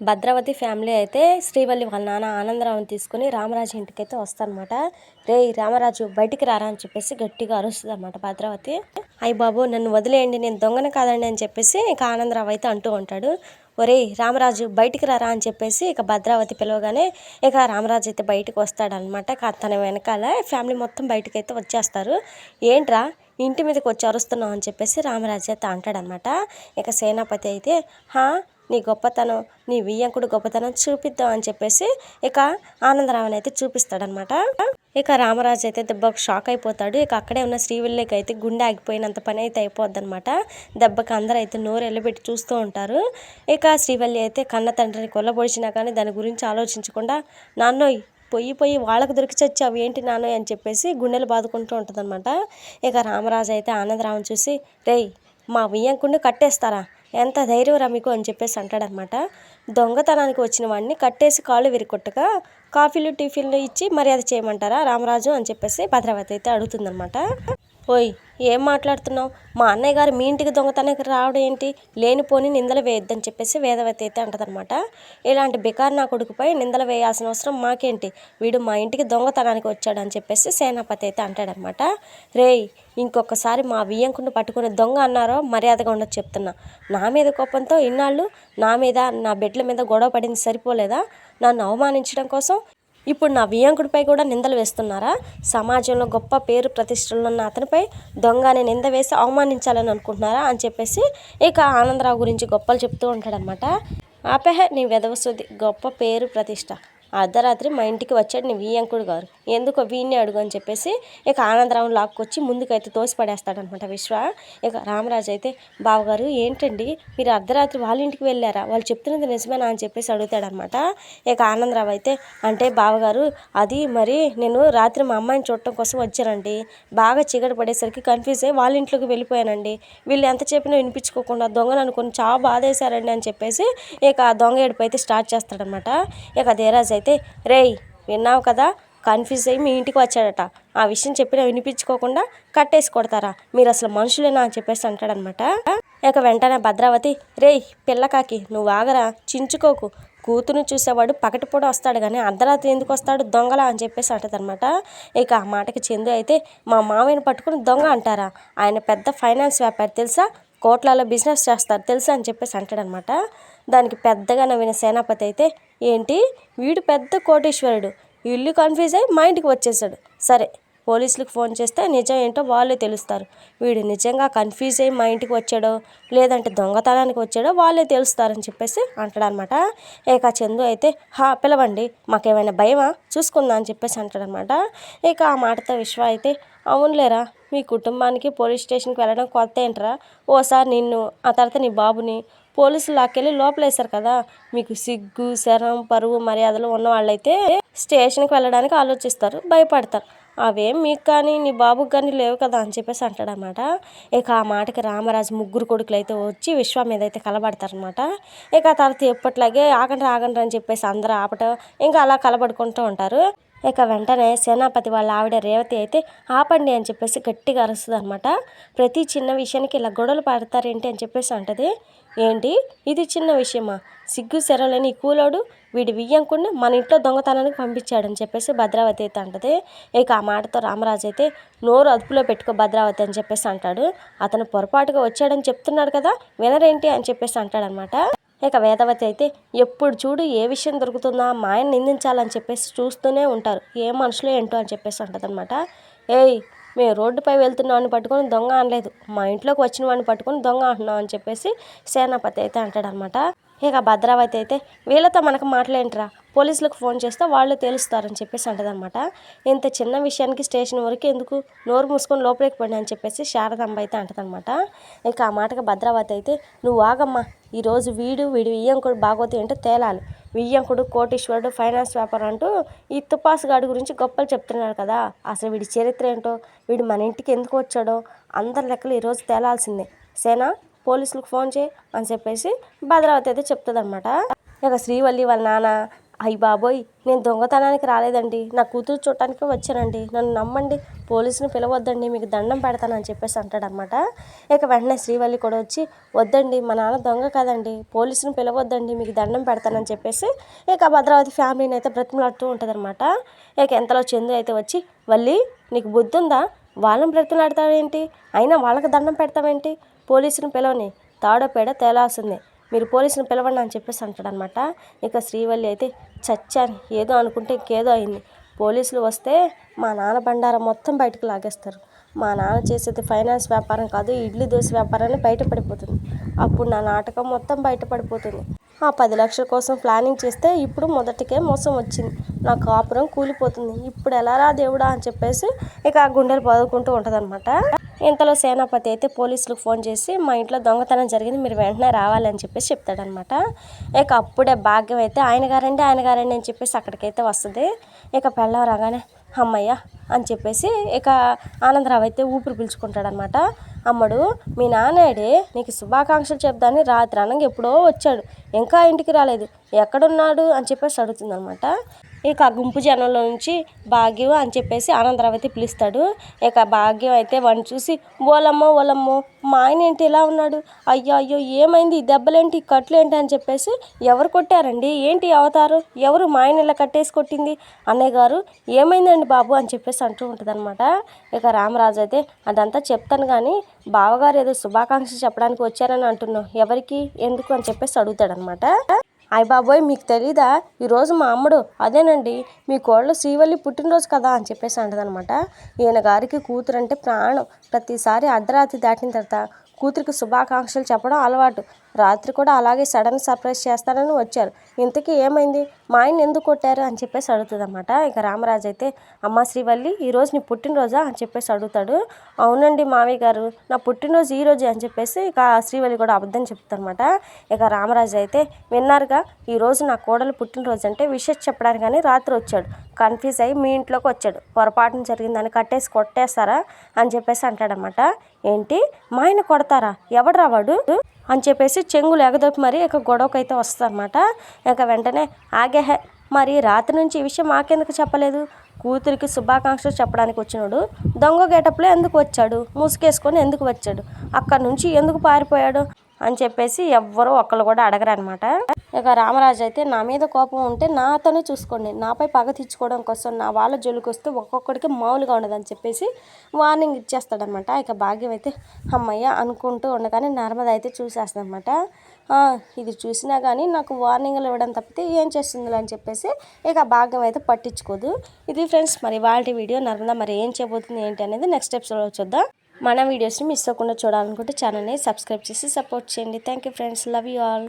Bhadravati family అయితే శ్రీవల్లి వాళ్ళ నాన్న ఆనందరావుని తీసుకుని రామరాజు ఇంటికి అయితే వస్తారనమాట రే రామరాజు బయటికి రారా అని చెప్పేసి గట్టిగా అరుస్తుంది అనమాట భద్రావతి. అయ్య బాబు నన్ను వదిలేయండి నేను దొంగన కాదండి అని చెప్పేసి ఇక ఆనందరావు అయితే అంటూ ఉంటాడు. ఒరేయ్ రామరాజు బయటికి రారా అని చెప్పేసి ఇక భద్రావతి పిలవగానే ఇక రామరాజు అయితే బయటకు వస్తాడనమాట ఇక తన వెనకాల ఫ్యామిలీ మొత్తం బయటకు అయితే వచ్చేస్తారు. ఏంట్రా ఇంటి మీదకి వచ్చి అరుస్తున్నావు అని చెప్పేసి రామరాజు అయితే అంటాడనమాట ఇక సేనాపతి అయితే హా నీ గొప్పతనం నీ వియ్యంకుడు గొప్పతనం చూపిద్దాం అని చెప్పేసి ఇక ఆనందరావుని అయితే చూపిస్తాడనమాట. ఇక రామరాజు అయితే దెబ్బకు షాక్ అయిపోతాడు. ఇక అక్కడే ఉన్న శ్రీవిల్లికి అయితే గుండె ఆగిపోయినంత పని అయితే అయిపోద్ది అనమాట దెబ్బకి అందరూ అయితే నోరు ఎల్లబెట్టి చూస్తూ ఉంటారు. ఇక శ్రీవల్లి అయితే కన్న తండ్రిని కొల్లబొడిచినా కానీ దాని గురించి ఆలోచించకుండా నాన్నోయ్ పొయ్యి పొయ్యి వాళ్ళకు దొరికి చచ్చావు ఏంటి నాన్న అని చెప్పేసి గుండెలు బాదుకుంటూ ఉంటుందన్నమాట ఇక రామరాజు అయితే ఆనందరావుని చూసి రేయ్ మా వియ్యంకుడిని కట్టేస్తారా? ఎంత ధైర్యం రా మీకు అని చెప్పేసి అంటాడనమాట. దొంగతనానికి వచ్చిన వాడిని కట్టేసి కాళ్ళు విరికొట్టగా కాఫీలు టిఫిన్లు ఇచ్చి మర్యాద చేయమంటారా రామరాజు అని చెప్పేసి భద్రావతి అయితే అడుగుతుందనమాట. ఓయ్ ఏం మాట్లాడుతున్నావు? మా అన్నయ్య గారు మీ ఇంటికి దొంగతనానికి రావడం ఏంటి? లేనిపోని నిందలు వేయొద్దని చెప్పేసి వేదవతి అయితే అంటదనమాట ఇలాంటి బికార్ నా కొడుకుపై నిందలు వేయాల్సిన అవసరం మాకేంటి? వీడు మా ఇంటికి దొంగతనానికి వచ్చాడు అని చెప్పేసి సేనాపతి అయితే అంటాడనమాట రేయ్ ఇంకొకసారి మా వియ్యంకుని పట్టుకుని దొంగ అన్నారో మర్యాదగా ఉండదు చెప్తున్నా. నా మీద కోపంతో ఇన్నాళ్ళు నా మీద నా బిడ్డల మీద గొడవ పడింది సరిపోలేదా? నన్ను అవమానించడం కోసం ఇప్పుడు నా వియంకుడిపై కూడా నిందలు వేస్తున్నారా? సమాజంలో గొప్ప పేరు ప్రతిష్టలు ఉన్న అతనిపై దొంగ అనే నింద వేసి అవమానించాలని అనుకుంటున్నారా అని చెప్పేసి ఇక ఆనందరావు గురించి గొప్పలు చెప్తూ ఉంటాడనమాట ఆపేహ నీ వెదవసుది గొప్ప పేరు ప్రతిష్ట. అర్ధరాత్రి మా ఇంటికి వచ్చాడు నీ వియ్యంకుడు గారు. ఎందుకో వీణ్ణి అడుగు అని చెప్పేసి ఇక ఆనందరావు లాక్కొచ్చి ముందుకైతే తోసిపడేస్తాడనమాట విశ్వ. ఇక రామరాజు అయితే బావగారు ఏంటండి? మీరు అర్ధరాత్రి వాళ్ళ ఇంటికి వెళ్ళారా? వాళ్ళు చెప్తున్నది నిజమేనా? అని చెప్పేసి అడుగుతాడనమాట ఇక ఆనందరావు అయితే అంటే బావగారు అది మరి నేను రాత్రి మా అమ్మాయిని చూడటం కోసం వచ్చానండి. బాగా చీకటి పడేసరికి కన్ఫ్యూజ్ అయ్యి వాళ్ళ ఇంట్లోకి వెళ్ళిపోయానండి. వీళ్ళు ఎంత చెప్పినా వినిపించుకోకుండా దొంగను అనుకుని చాలా బాధేశారండి అని చెప్పేసి ఇక ఆ దొంగ ఏడుపు అయితే స్టార్ట్ చేస్తాడనమాట ఇక దేరాజ్ అయితే రేయ్ విన్నావు కదా? కన్ఫ్యూజ్ అయ్యి మీ ఇంటికి వచ్చాడట. ఆ విషయం చెప్పినా వినిపించుకోకుండా కట్టేసి కొడతారా? మీరు అసలు మనుషులేనా? అని చెప్పేసి అంటాడనమాట ఇక వెంటనే భద్రావతి రేయ్ పిల్లకాకి నువ్వు ఆగరా? చించుకోకు. కూతురు చూసేవాడు పకటిపూట వస్తాడు కానీ అర్ధరాత్రి ఎందుకు వస్తాడు దొంగలా? అని చెప్పేసి అంటదనమాట ఇక ఆ మాటకి చందు అయితే మా మావయ్యను పట్టుకుని దొంగ అంటారా? ఆయన పెద్ద ఫైనాన్స్ వ్యాపారి తెలుసా? కోట్లలో బిజినెస్ చేస్తారు తెలుసా? అని చెప్పేసి అంటాడనమాట దానికి పెద్దగా నవ్విన సేనాపతి అయితే ఏంటి? వీడు పెద్ద కోటీశ్వరుడు. ఇల్లు కన్ఫ్యూజ్ అయ్యి మా ఇంటికి వచ్చేసాడు. సరే పోలీసులకు ఫోన్ చేస్తే నిజం ఏంటో వాళ్ళే తెలుస్తారు. వీడు నిజంగా కన్ఫ్యూజ్ అయ్యి మా ఇంటికి వచ్చాడో లేదంటే దొంగతనానికి వచ్చాడో వాళ్ళే తెలుస్తారని చెప్పేసి అంటాడనమాట. ఇక చందు అయితే హా పిలవండి. మాకేమైనా భయమా? చూసుకుందా అని చెప్పేసి అంటాడనమాట. ఇక ఆ మాటతో విశ్వ అయితే అవునులేరా మీ కుటుంబానికి పోలీస్ స్టేషన్కి వెళ్ళడం కొత్త ఏంట్రా? ఓసారి నిన్ను ఆ తర్వాత నీ బాబుని పోలీసులు లాక్కెళ్ళి లోపలేశారు కదా. మీకు సిగ్గు శరం పరువు మర్యాదలు ఉన్న వాళ్ళైతే స్టేషన్కి వెళ్ళడానికి ఆలోచిస్తారు భయపడతారు. అవేం మీకు కానీ నీ బాబుకి కానీ లేవు కదా అని చెప్పేసి అంటాడనమాట. ఇక ఆ మాటకి రామరాజు ముగ్గురు కొడుకులు అయితే వచ్చి విశ్వ మీద అయితే కలబడతారనమాట. ఇక ఆ తర్వాత ఎప్పట్లాగే ఆగండి ఆగండి అని చెప్పేసి అందరూ ఆపటం ఇంకా అలా కలబడుకుంటూ ఉంటారు. ఇక వెంటనే సేనాపతి వాళ్ళ ఆవిడ రేవతి అయితే ఆపండి అని చెప్పేసి గట్టిగా అరుస్తుంది అనమాట ప్రతి చిన్న విషయానికి ఇలా గొడవలు పడతారేంటి అని చెప్పేసి అంటది. ఏంటి? ఇది చిన్న విషయమా? సిగ్గు శరలేని కూలోడు వీడి వియ్యంకుడిని మన ఇంట్లో దొంగతనానికి పంపించాడని చెప్పేసి భద్రావతి అయితే అంటది. ఇక ఆ మాటతో రామరాజు అయితే నోరు అదుపులో పెట్టుకో భద్రావతి అని చెప్పేసి అంటాడు. అతను పొరపాటుగా వచ్చాడని చెప్తున్నాడు కదా వినరేంటి అని చెప్పేసి అంటాడనమాట. ఇక వేదవతి అయితే ఎప్పుడు చూడు ఏ విషయం దొరుకుతుందా మా ఆయన నిందించాలని చెప్పేసి చూస్తూనే ఉంటారు. ఏ మనుషులు ఏంటో అని చెప్పేసి అంటదనమాట. ఏయ్ మేము రోడ్డుపై వెళ్తున్నామని పట్టుకొని దొంగ అనలేదు. మా ఇంట్లోకి వచ్చిన వాడిని పట్టుకొని దొంగ అంటున్నాం అని చెప్పేసి సేనాపతి అయితే అంటాడనమాట. ఇక భద్రావతి అయితే వీళ్ళతో మనకు మాటలేంట్రా పోలీసులకు ఫోన్ చేస్తే వాళ్ళు తేలుస్తారని చెప్పేసి అంటదనమాట. ఇంత చిన్న విషయానికి స్టేషన్ వరకు ఎందుకు నోరు మూసుకొని లోపలికి పడి అని చెప్పేసి శారదాంబ అయితే అంటదనమాట. ఇక ఆ మాటకి భద్రావతి అయితే నువ్వు ఆగమ్మా. ఈరోజు వీడు వీడు ఇయ్యం కూడా బాగోతే ఏంటో తేలాలి. వియ్యంకుడు కోటీశ్వరుడు ఫైనాన్స్ వ్యాపారం అంటూ ఈ తుపాసుగాడి గురించి గొప్పలు చెప్తున్నాడు కదా. అసలు వీడి చరిత్ర ఏంటో వీడు మన ఇంటికి ఎందుకు వచ్చాడో అందరి లెక్కలు ఈరోజు తేలాల్సిందే. సేనా పోలీసులకు ఫోన్ చేయి అని చెప్పేసి భద్రావతి అయితే చెప్తుంది అనమాట ఇక శ్రీవల్లి వాళ్ళ నాన్న అయ్యి బాబోయ్ నేను దొంగతనానికి రాలేదండి. నా కూతురు చూడటానికి వచ్చానండి. నన్ను నమ్మండి పోలీసుని పిలవద్దండి మీకు దండం పెడతానని చెప్పేసి అంటాడనమాట ఇక వెంటనే శ్రీవల్లి కూడా వచ్చి వద్దండి మా నాన్న దొంగ కాదండి. పోలీసుని పిలవద్దండి మీకు దండం పెడతానని చెప్పేసి ఇక భద్రావతి ఫ్యామిలీని అయితే బ్రతిమలాడుతూ ఉంటుందన్నమాట. ఇక ఎంతలో చందు అయితే వచ్చి వల్లి నీకు బుద్ధి ఉందా వాళ్ళని బ్రతిమలాడతావేంటి? అయినా వాళ్ళకి దండం పెడతావేంటి? పోలీసుని పిలవని తాడో పేడ తేలాల్సిందే. మీరు పోలీసుని పిలవండి అని చెప్పేసి అంటాడనమాట. ఇక శ్రీవల్లి అయితే చచ్చాను ఏదో అనుకుంటే ఇంకేదో అయింది. పోలీసులు వస్తే మా నాన్న బండారం మొత్తం బయటకు లాగేస్తారు. మా నాన్న చేసేది ఫైనాన్స్ వ్యాపారం కాదు ఇడ్లీ దోశ వ్యాపారాన్ని బయటపడిపోతుంది అప్పుడు నా నాటకం మొత్తం బయటపడిపోతుంది ఆ పది లక్షల కోసం ప్లానింగ్ చేస్తే ఇప్పుడు మొదటికే మోసం వచ్చింది. నా కాపురం కూలిపోతుంది. ఇప్పుడు ఎలారా దేవుడా అని చెప్పేసి ఇక ఆ గుండెలు పదుకుంటూ ఉంటుందన్నమాట. ఇంతలో సేనాపతి అయితే పోలీసులకు ఫోన్ చేసి మా ఇంట్లో దొంగతనం జరిగింది మీరు వెంటనే రావాలని చెప్పేసి చెప్తాడనమాట ఇక అప్పుడే భాగ్యం అయితే ఆయన గారండి ఆయన గారండి అని చెప్పేసి అక్కడికైతే వస్తుంది. ఇక పెళ్ళం రాగానే అమ్మయ్య అని చెప్పేసి ఇక ఆనందరావు అయితే ఊపిరి పీల్చుకుంటాడనమాట అమ్మడు మీ నాన్నేడే నీకు శుభాకాంక్షలు చెప్దాని రాత్రి అనగా ఎప్పుడో వచ్చాడు. ఇంకా ఇంటికి రాలేదు. ఎక్కడున్నాడు? అని చెప్పేసి అడుగుతుందనమాట ఇక గుంపు జనంలో నుంచి భాగ్యం అని చెప్పేసి ఆనందరావు అయితే పిలుస్తాడు. ఇక భాగ్యం అయితే వాడిని చూసి ఓలమ్మో ఓలమ్మో మా ఆయన ఏంటి ఇలా ఉన్నాడు? అయ్యో అయ్యో ఏమైంది? దెబ్బలేంటి? కట్లేంటి? అని చెప్పేసి ఎవరు కొట్టారండి? ఏంటి అవతారు? ఎవరు మా ఆయన ఇలా కట్టేసి కొట్టింది? అన్నయ్య గారు ఏమైందండి బాబు? అని చెప్పేసి అంటూ ఉంటుంది ఇక రామరాజు అయితే అదంతా చెప్తాను కానీ బావగారు ఏదో శుభాకాంక్షలు చెప్పడానికి వచ్చారని అంటున్నావు. ఎవరికి? ఎందుకు? అని చెప్పేసి అడుగుతాడనమాట అయ్య బాబోయ్ మీకు తెలీదా? ఈరోజు మా అమ్మడు అదేనండి మీ కోడలు శ్రీవల్లి పుట్టినరోజు కదా అని చెప్పేసి అంటదనమాట. ఈయన గారికి కూతురు అంటే ప్రాణం. ప్రతిసారి అర్ధరాత్రి దాటిన తర్వాత కూతురికి శుభాకాంక్షలు చెప్పడం అలవాటు. రాత్రి కూడా అలాగే సడన్ సర్ప్రైజ్ చేస్తారని వచ్చారు. ఇంతకీ ఏమైంది? మా ఆయన ఎందుకు కొట్టారు? అని చెప్పేసి అడుగుతుందన్నమాట. ఇక రామరాజు అయితే అమ్మ శ్రీవల్లి ఈరోజు నీ పుట్టినరోజా? అని చెప్పేసి అడుగుతాడు. అవునండి మావయ్య గారు నా పుట్టినరోజు ఈ రోజే అని చెప్పేసి ఇక శ్రీవల్లి కూడా అబద్ధం చెప్తారనమాట ఇక రామరాజు అయితే విన్నారుగా ఈరోజు నా కోడలు పుట్టినరోజు అంటే విషెస్ చెప్పడానికి కానీ రాత్రి వచ్చాడు. కన్ఫ్యూజ్ అయ్యి మీ ఇంట్లోకి వచ్చాడు. పొరపాటున జరిగిందని కట్టేసి కొట్టేస్తారా? అని చెప్పేసి అంటాడనమాట ఏంటి? మా ఆయన కొడతారా? ఎవడు రావాడు అని చెప్పేసి చెంగులు ఎగదొప్పి మరి ఇక గొడవకైతే వస్తుందన్నమాట. ఇక వెంటనే ఆగేహే మరి రాత్రి నుంచి ఈ విషయం మాకెందుకు చెప్పలేదు? కూతురికి శుభాకాంక్షలు చెప్పడానికి వచ్చినాడు దొంగ గేటప్లో ఎందుకు వచ్చాడు? ముసుకేసుకొని ఎందుకు వచ్చాడు? అక్కడ నుంచి ఎందుకు పారిపోయాడు? అని చెప్పేసి ఎవ్వరూ ఒక్కళ్ళు కూడా అడగరు అనమాట ఇక రామరాజు అయితే నా మీద కోపం ఉంటే నాతోనే చూసుకోండి. నాపై పగ తీర్చుకోవడం కోసం నా వాళ్ళ జోలికి వస్తే ఒక్కొక్కడికి మామూలుగా ఉండదని చెప్పేసి వార్నింగ్ ఇచ్చేస్తాడనమాట. ఇక భాగ్యం అయితే అమ్మయ్య అనుకుంటూ ఉండగానే నర్మద అయితే చూసేస్తుందన్నమాట ఇది చూసినా కానీ నాకు వార్నింగ్లు ఇవ్వడం తప్పితే ఏం చేస్తుంది అని చెప్పేసి ఇక భాగ్యం అయితే పట్టించుకోదు. ఇది ఫ్రెండ్స్ మరి వాళ్ళ వీడియో నర్మద మరి ఏం చేయబోతుంది ఏంటి అనేది నెక్స్ట్ ఎపిసోడ్లో చూద్దాం. మన వీడియోస్ని మిస్ అవ్వకుండా చూడాలనుకుంటే ఛానల్ని సబ్స్క్రైబ్ చేసి సపోర్ట్ చేయండి. Thank you friends love you all